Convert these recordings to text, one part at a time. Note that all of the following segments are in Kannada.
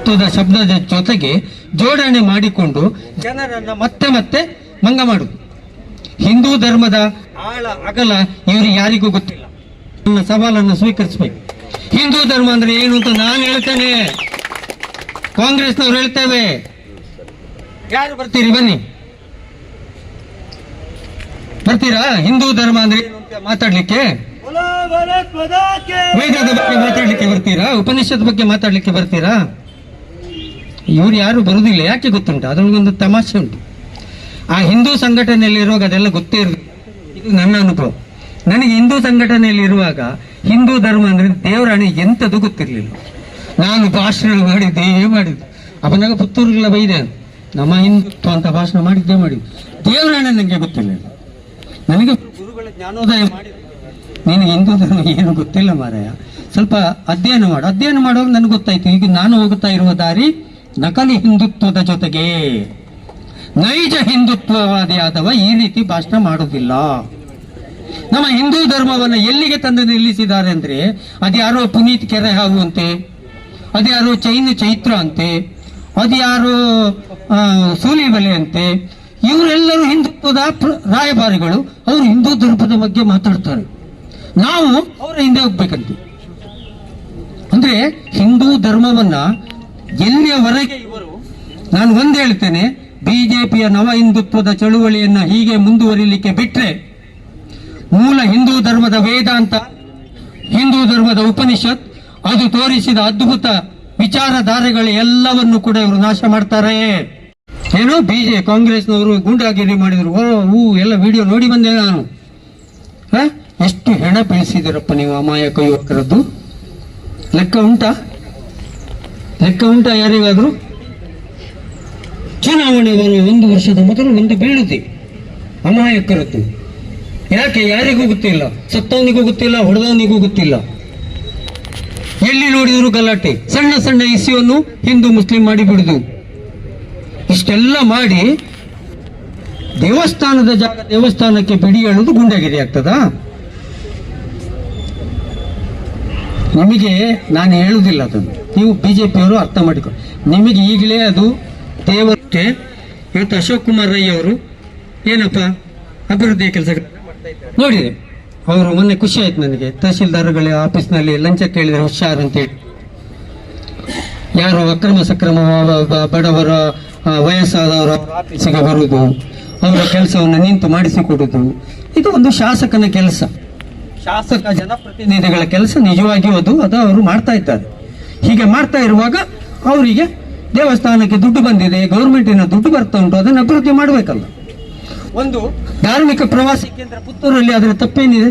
ಹಿಂದುತ್ವದ ಶಬ್ದದ ಜೊತೆಗೆ ಜೋಡಣೆ ಮಾಡಿಕೊಂಡು ಜನರನ್ನ ಮತ್ತೆ ಮತ್ತೆ ಮಂಗ ಮಾಡುದು. ಹಿಂದೂ ಧರ್ಮದ ಆಳ, ಅಗಲ ಇವರು ಯಾರಿಗೂ ಗೊತ್ತಿಲ್ಲ. ನನ್ನ ಸವಾಲನ್ನು ಸ್ವೀಕರಿಸಬೇಕು. ಹಿಂದೂ ಧರ್ಮ ಅಂದ್ರೆ ಏನು ಅಂತ ನಾನು ಹೇಳ್ತೇನೆ. ಕಾಂಗ್ರೆಸ್ನವ್ರು ಹೇಳ್ತೇವೆ. ಯಾರು ಬರ್ತೀರಿ ಬನ್ನಿ. ಬರ್ತೀರಾ? ಹಿಂದೂ ಧರ್ಮ ಅಂದ್ರೆ ಮಾತಾಡ್ಲಿಕ್ಕೆ? ವೇದದ ಬಗ್ಗೆ ಮಾತಾಡ್ಲಿಕ್ಕೆ ಬರ್ತೀರಾ? ಉಪನಿಷತ್ ಬಗ್ಗೆ ಮಾತಾಡ್ಲಿಕ್ಕೆ ಬರ್ತೀರಾ? ಇವ್ರು ಯಾರು ಬರುವುದಿಲ್ಲ ಯಾಕೆ ಗೊತ್ತುಂಟು? ಅದರೊಳಗೊಂದು ತಮಾಷೆ ಉಂಟು. ಆ ಹಿಂದೂ ಸಂಘಟನೆಯಲ್ಲಿ ಇರುವಾಗ ಅದೆಲ್ಲ ಗೊತ್ತೇ ಇರಲಿಲ್ಲ ಇದು ನನ್ನ ಅನುಭವ. ನನಗೆ ಹಿಂದೂ ಸಂಘಟನೆಯಲ್ಲಿ ಇರುವಾಗ ಹಿಂದೂ ಧರ್ಮ ಅಂದ್ರೆ ದೇವರಾಣಿ ಎಂಥದ್ದು ಗೊತ್ತಿರಲಿಲ್ಲ. ನಾನು ಭಾಷಣ ಮಾಡಿದ್ದೇ ಮಾಡಿದ್ದು. ಅವನಾಗ ಪುತ್ತೂರುಗಳ ಬೈದೆ ನಮ್ಮ ಹಿಂದುತ್ವ ಅಂತ ಭಾಷಣ ಮಾಡಿದ್ದೇ, ಮಾಡಿದ್ದು. ದೇವರಾಣಿ ನನಗೆ ಗೊತ್ತಿರಲಿಲ್ಲ. ನನಗೆ ಗುರುಗಳ ಜ್ಞಾನೋದಯ ಮಾಡಿ ನಿನಗೆ ಹಿಂದೂ ಧರ್ಮ ಏನು ಗೊತ್ತಿಲ್ಲ ಮಾರಾಯ. ಸ್ವಲ್ಪ ಅಧ್ಯಯನ ಮಾಡು. ಅಧ್ಯಯನ ಮಾಡುವಾಗ ನನಗೆ ಗೊತ್ತಾಯ್ತು. ಈಗ ನಾನು ಹೋಗುತ್ತಾ ಇರುವ ದಾರಿ ನಕಲಿ ಹಿಂದುತ್ವದ ಜೊತೆಗೆ ನೈಜ ಹಿಂದುತ್ವವಾದಿ ಆದವ ಈ ರೀತಿ ಭಾಷಣ ಮಾಡೋದಿಲ್ಲ ನಮ್ಮ ಹಿಂದೂ ಧರ್ಮವನ್ನು ಎಲ್ಲಿಗೆ ತಂದು ನಿಲ್ಲಿಸಿದ್ದಾರೆ ಅಂದ್ರೆ, ಅದ್ಯಾರೋ ಪುನೀತ್ ಕೆರೆ ಆಗುವಂತೆ ಅದ್ಯಾರೋ ಚೈನ್ ಚೈತ್ರ ಅಂತೆ, ಅದ್ಯಾರೋ ಸೂಲಿ ಬಲೆ ಅಂತೆ, ಇವರೆಲ್ಲರೂ ಹಿಂದುತ್ವದ ರಾಯಭಾರಿಗಳು, ಅವರು ಹಿಂದೂ ಧರ್ಮದ ಬಗ್ಗೆ ಮಾತಾಡ್ತಾರೆ. ನಾವು ಅವರ ಹಿಂದೆ ಹೋಗ್ಬೇಕಂತೆ. ಅಂದ್ರೆ ಹಿಂದೂ ಧರ್ಮವನ್ನ ಎಲ್ಲಿಯವರೆಗೆ ಇವರು, ನಾನು ಒಂದು ಹೇಳ್ತೇನೆ, ಬಿಜೆಪಿಯ ನವ ಹಿಂದುತ್ವದ ಚಳುವಳಿಯನ್ನ ಹೀಗೆ ಮುಂದುವರಿಲಿಕ್ಕೆ ಬಿಟ್ರೆ, ಮೂಲ ಹಿಂದೂ ಧರ್ಮದ ವೇದಾಂತ, ಹಿಂದೂ ಧರ್ಮದ ಉಪನಿಷತ್, ಅದು ತೋರಿಸಿದ ಅದ್ಭುತ ವಿಚಾರಧಾರೆಗಳು ಎಲ್ಲವನ್ನು ಕೂಡ ಇವರು ನಾಶ ಮಾಡ್ತಾರೆ. ಏನು? ಬಿಜೆ, ಕಾಂಗ್ರೆಸ್ನವರು ಗೂಂಡಾಗಿರಿ ಮಾಡಿದ್ರು. ಓ ಹೂ ಎಲ್ಲ ವಿಡಿಯೋ ನೋಡಿ ಬಂದೆ ನಾನು? ಎಷ್ಟು ಹೆಣ ಬೆಳೆಸಿದಿರಪ್ಪ ನೀವು ಅಮಾಯಕ ಯುವಕರದ್ದು? ಲೆಕ್ಕ ಉಂಟಾ? ಲೆಕ್ಕ ಉಂಟಾ ಯಾರಿಗಾದ್ರೂ? ಚುನಾವಣೆ ಬರುವ ಒಂದು ವರ್ಷದ ಮೊದಲು ಒಂದು ಬೀಳುತ್ತೆ. ಅಮಾಯಕರದ್ದು ಯಾಕೆ ಯಾರಿಗೂ ಗೊತ್ತಿಲ್ಲ? ಸತ್ತವನಿಗೂ ಗೊತ್ತಿಲ್ಲ, ಹೊಡೆದವನಿಗೂ ಗೊತ್ತಿಲ್ಲ. ಎಲ್ಲಿ ನೋಡಿದ್ರು ಗಲಾಟೆ. ಸಣ್ಣ ಸಣ್ಣ ಇಸಿಯನ್ನು ಹಿಂದೂ ಮುಸ್ಲಿಂ ಮಾಡಿ ಬಿಡುದು ಇಷ್ಟೆಲ್ಲ ಮಾಡಿ ದೇವಸ್ಥಾನದ ಜಾಗ ದೇವಸ್ಥಾನಕ್ಕೆ ಬಿಡಿ ಹೇಳೋದು ಗುಂಡಾಗಿರಿ ಆಗ್ತದಾ? ನಿಮಗೆ ನಾನು ಹೇಳುವುದಿಲ್ಲ ಅದನ್ನು ನೀವು ಬಿಜೆಪಿಯವರು ಅರ್ಥ ಮಾಡಿಕೊಳ್ಳಿ ನಿಮಗೆ ಈಗಲೇ ಅದು ದೇವಕ್ಕೆ ಇವತ್ತು ಅಶೋಕ್ ಕುಮಾರ್ ರೈ ಅವರು, ಏನಪ್ಪ? ಅಭಿವೃದ್ಧಿಯ ಕೆಲಸ ನೋಡಿ, ಅವರು ಮೊನ್ನೆ ಖುಷಿ ಆಯ್ತು ನನಗೆ. ತಹಶೀಲ್ದಾರ್ಗಳ ಆಫೀಸ್ನಲ್ಲಿ ಲಂಚ ಕೇಳಿದರೆ ಹುಷಾರು ಅಂತೇಳಿ ಯಾರು ಅಕ್ರಮ ಸಕ್ರಮ ಬ- ಬ- ಬಡವರ ವಯಸ್ಸಾದವರ ಆಫೀಸಿಗೆ ಬರುವುದು, ಅವರ ಕೆಲಸವನ್ನು ನಿಂತು ಮಾಡಿಸಿಕೊಡುವುದು. ಇದು ಒಂದು ಶಾಸಕನ ಕೆಲಸ. ಶಾಸಕ ಜನಪ್ರತಿನಿಧಿಗಳ ಕೆಲಸ ನಿಜವಾಗಿಯೂ ಅದು ಅದು ಅವರು ಮಾಡ್ತಾ ಇದ್ದಾರೆ. ಹೀಗೆ ಮಾಡ್ತಾ ಇರುವಾಗ ಅವರಿಗೆ ದೇವಸ್ಥಾನಕ್ಕೆ ದುಡ್ಡು ಬಂದಿದೆ, ಗೌರ್ಮೆಂಟಿನ ದುಡ್ಡು ಬರ್ತಾ ಉಂಟು, ಅದನ್ನು ಅಭಿವೃದ್ಧಿ ಮಾಡಬೇಕಲ್ಲ. ಒಂದು ಧಾರ್ಮಿಕ ಪ್ರವಾಸಿ ಕೇಂದ್ರ ಪುತ್ತೂರಲ್ಲಿ ಅದರ ತಪ್ಪೇನಿದೆ?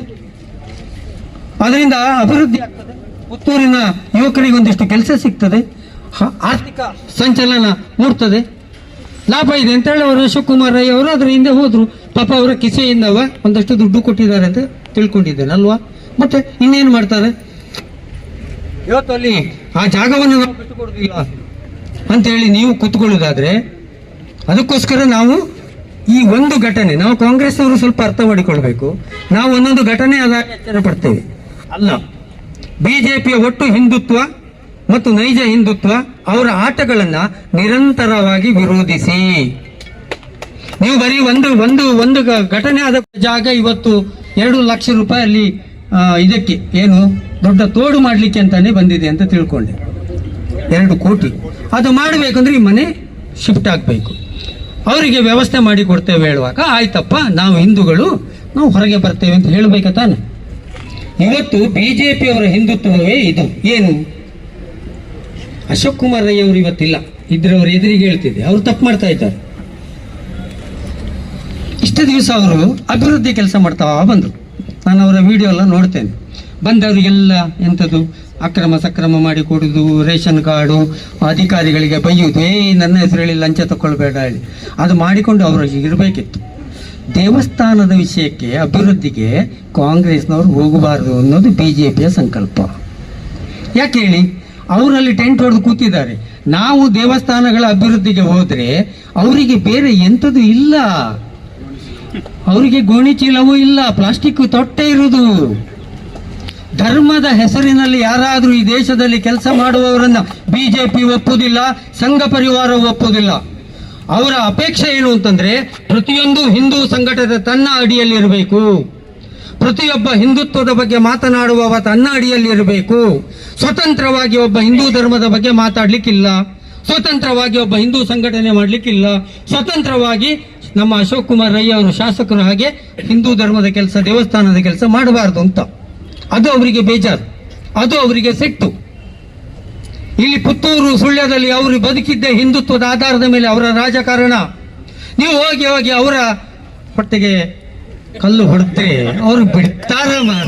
ಅದರಿಂದ ಅಭಿವೃದ್ಧಿ ಆಗ್ತದೆ. ಪುತ್ತೂರಿನ ಯುವಕರಿಗೆ ಒಂದಿಷ್ಟು ಕೆಲಸ ಸಿಗ್ತದೆ ಆರ್ಥಿಕ ಸಂಚಲನ ಮೂಡ್ತದೆ. ಲಾಭ ಇದೆ ಅಂತ ಹೇಳಿ ಅವರು ಶಿವಕುಮಾರ್ ರೈ ಅವರು, ಅದರ ಹಿಂದೆ ಹೋದರು. ಪಾಪ ಅವರ ಕಿಸೆಯಿಂದವ ಒಂದಷ್ಟು ದುಡ್ಡು ಕೊಟ್ಟಿದ್ದಾರೆ ಅಂತ ತಿಳ್ಕೊಂಡಿದ್ದೇನೆ ಅಲ್ವಾ ಮತ್ತೆ ಇನ್ನೇನು ಮಾಡ್ತಾರೆ? ಇವತ್ತು ಅಲ್ಲಿ ಆ ಜಾಗವನ್ನು ನಾವು ಬಿಟ್ಟುಕೊಡೋದಿಲ್ಲ ಅಂತ ಹೇಳಿ ನೀವು ಕೂತ್ಕೊಳ್ಳೋದಾದ್ರೆ ಅದಕ್ಕೋಸ್ಕರ ನಾವು ಈ ಒಂದು ಘಟನೆ ನಾವು ಕಾಂಗ್ರೆಸ್ ಅವರು ಸ್ವಲ್ಪ ಅರ್ಥ ಮಾಡಿಕೊಳ್ಬೇಕು. ನಾವು ಒಂದೊಂದು ಘಟನೆ ಅದಾಗ ಎಚ್ಚರ ಪಡ್ತೇವೆ. ಅಲ್ಲ. ಬಿಜೆಪಿಯ ಒಟ್ಟು ಹಿಂದುತ್ವ ಮತ್ತು ನೈಜ ಹಿಂದುತ್ವ ಅವರ ಆಟಗಳನ್ನ ನಿರಂತರವಾಗಿ ವಿರೋಧಿಸಿ. ನೀವು ಬರೀ ಒಂದು ಒಂದು ಒಂದು ಘಟನೆ ಆದ ಜಾಗ ಇವತ್ತು ಎರಡು ಲಕ್ಷ ರೂಪಾಯಿ ಅಲ್ಲಿ ಇದಕ್ಕೆ ಏನು ದೊಡ್ಡ ತೋಡು ಮಾಡಲಿಕ್ಕೆ ಅಂತಾನೆ ಬಂದಿದೆ ಅಂತ ತಿಳ್ಕೊಂಡೆ. ಎರಡು ಕೋಟಿ. ಅದು ಮಾಡಬೇಕಂದ್ರೆ ಈ ಮನೆ ಶಿಫ್ಟ್ ಆಗಬೇಕು. ಅವರಿಗೆ ವ್ಯವಸ್ಥೆ ಮಾಡಿ ಕೊಡ್ತೇವೆ ಹೇಳುವಾಗ, ಆಯ್ತಪ್ಪ, ನಾವು ಹಿಂದೂಗಳು, ನಾವು ಹೊರಗೆ ಬರ್ತೇವೆ ಅಂತ ಹೇಳಬೇಕಾ ತಾನೆ? ಇವತ್ತು ಬಿಜೆಪಿಯವರ ಹಿಂದುತ್ವವೇ ಇದು. ಏನು? ಅಶೋಕ್ ಕುಮಾರ್ ರೈ ಅವರು ಇವತ್ತಿಲ್ಲ. ಇದ್ರವರು ಎದುರಿಗೆ ಹೇಳ್ತಿದ್ದೆ. ಅವರು ತಪ್ಪು ಮಾಡ್ತಾ ಇದ್ದಾರೆ. ಇಷ್ಟು ದಿವಸ ಅವರು ಅಭಿವೃದ್ಧಿ ಕೆಲಸ ಮಾಡ್ತಾವ ಬಂದರು. ನಾನು ಅವರ ವಿಡಿಯೋ ಎಲ್ಲ ನೋಡ್ತೇನೆ. ಬಂದವರಿಗೆಲ್ಲ ಎಂಥದ್ದು? ಅಕ್ರಮ ಸಕ್ರಮ ಮಾಡಿ ಕೊಡುದು, ರೇಷನ್ ಕಾರ್ಡು, ಅಧಿಕಾರಿಗಳಿಗೆ ಬೈಯುವುದು ಏ ನನ್ನ ಹೆಸರಲ್ಲಿ ಲಂಚ ತಗೊಳ್ಬೇಡ ಹೇಳಿ. ಅದು ಮಾಡಿಕೊಂಡು ಅವರು ಇರಬೇಕಿತ್ತು. ದೇವಸ್ಥಾನದ ವಿಷಯಕ್ಕೆ, ಅಭಿವೃದ್ಧಿಗೆ ಕಾಂಗ್ರೆಸ್ನವರು ಹೋಗಬಾರದು ಅನ್ನೋದು ಬಿ ಜೆ ಪಿಯ ಸಂಕಲ್ಪ. ಯಾಕೆ ಹೇಳಿ? ಅವರಲ್ಲಿ ಟೆಂಟ್ ಹೊಡೆದು ಕೂತಿದ್ದಾರೆ. ನಾವು ದೇವಸ್ಥಾನಗಳ ಅಭಿವೃದ್ಧಿಗೆ ಹೋದರೆ ಅವರಿಗೆ ಬೇರೆ ಎಂಥದ್ದು ಇಲ್ಲ. ಅವರಿಗೆ ಗೋಣಿ ಚೀಲವೂ ಇಲ್ಲ, ಪ್ಲಾಸ್ಟಿಕ್ ತೊಟ್ಟೆ ಇರುವುದು. ಧರ್ಮದ ಹೆಸರಿನಲ್ಲಿ ಯಾರಾದರೂ ಈ ದೇಶದಲ್ಲಿ ಕೆಲಸ ಮಾಡುವವರನ್ನ ಬಿಜೆಪಿ ಒಪ್ಪುವುದಿಲ್ಲ ಸಂಘ ಪರಿವಾರ ಒಪ್ಪುವುದಿಲ್ಲ ಅವರ ಅಪೇಕ್ಷೆ ಏನು ಅಂತಂದ್ರೆ, ಪ್ರತಿಯೊಂದು ಹಿಂದೂ ಸಂಘಟನೆ ತನ್ನ ಅಡಿಯಲ್ಲಿ ಇರಬೇಕು. ಪ್ರತಿಯೊಬ್ಬ ಹಿಂದುತ್ವದ ಬಗ್ಗೆ ಮಾತನಾಡುವವ ತನ್ನ ಅಡಿಯಲ್ಲಿ ಇರಬೇಕು. ಸ್ವತಂತ್ರವಾಗಿ ಒಬ್ಬ ಹಿಂದೂ ಧರ್ಮದ ಬಗ್ಗೆ ಮಾತಾಡ್ಲಿಕ್ಕಿಲ್ಲ. ಸ್ವತಂತ್ರವಾಗಿ ಒಬ್ಬ ಹಿಂದೂ ಸಂಘಟನೆ ಮಾಡ್ಲಿಕ್ಕಿಲ್ಲ. ಸ್ವತಂತ್ರವಾಗಿ ನಮ್ಮ ಅಶೋಕ್ ಕುಮಾರ್ ರೈ ಅವರು ಶಾಸಕರು ಹಾಗೆ ಹಿಂದೂ ಧರ್ಮದ ಕೆಲಸ, ದೇವಸ್ಥಾನದ ಕೆಲಸ ಮಾಡಬಾರದು ಅಂತ. ಅದು ಅವರಿಗೆ ಬೇಜಾರು. ಅದು ಅವರಿಗೆ ಸಿಟ್ಟು. ಇಲ್ಲಿ ಪುತ್ತೂರು ಸುಳ್ಯದಲ್ಲಿ ಅವರು ಬದುಕಿದ್ದ ಹಿಂದುತ್ವದ ಆಧಾರದ ಮೇಲೆ ಅವರ ರಾಜಕಾರಣ. ನೀವು ಹೋಗಿ ಹೋಗಿ ಅವರ ಹೊಟ್ಟೆಗೆ ಕಲ್ಲು ಹೊಡೆದ್ರೆ ಅವರು ಬಿಡ್ತಾರ ಮಾರ